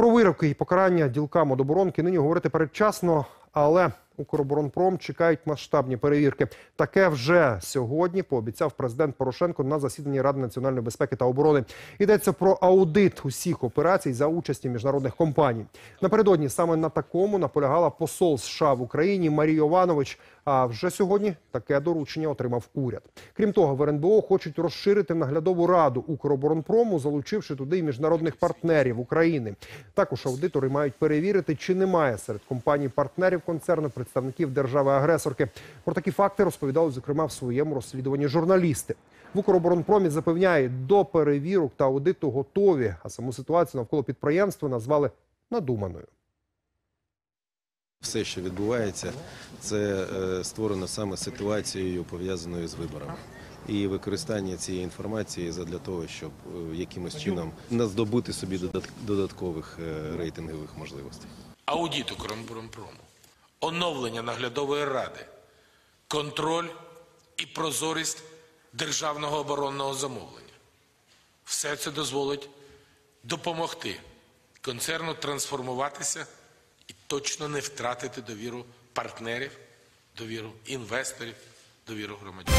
Про вироки і покарання ділкам одоборонки нині говорити передчасно, але Укроборонпром чекають масштабні перевірки. Таке вже сьогодні пообіцяв президент Порошенко на засіданні Ради національної безпеки та оборони. Йдеться про аудит усіх операцій за участі міжнародних компаній. Напередодні саме на такому наполягала посол США в Україні Марія Йованович. А вже сьогодні таке доручення отримав уряд. Крім того, в РНБО хочуть розширити наглядову раду Укроборонпрому, залучивши туди й міжнародних партнерів України. Також аудитори мають перевірити, чи немає серед компаній-партнерів концерну представників держави-агресорки. Про такі факти розповідали, зокрема, в своєму розслідуванні журналісти. В Укроборонпромі запевняють, до перевірок та аудиту готові, а саму ситуацію навколо підприємства назвали надуманою. Все, що відбувається, це е, створено саме ситуацією, пов'язаною з виборами. І використання цієї інформації задля того, щоб е, якимось чином наздобути собі додат- додаткових е, рейтингових можливостей. аудит Укроборонпрому, оновлення наглядової ради, контроль і прозорість державного оборонного замовлення. Все це дозволить допомогти концерну трансформуватися точно не втратити довіру партнерів, довіру інвесторів, довіру громадян.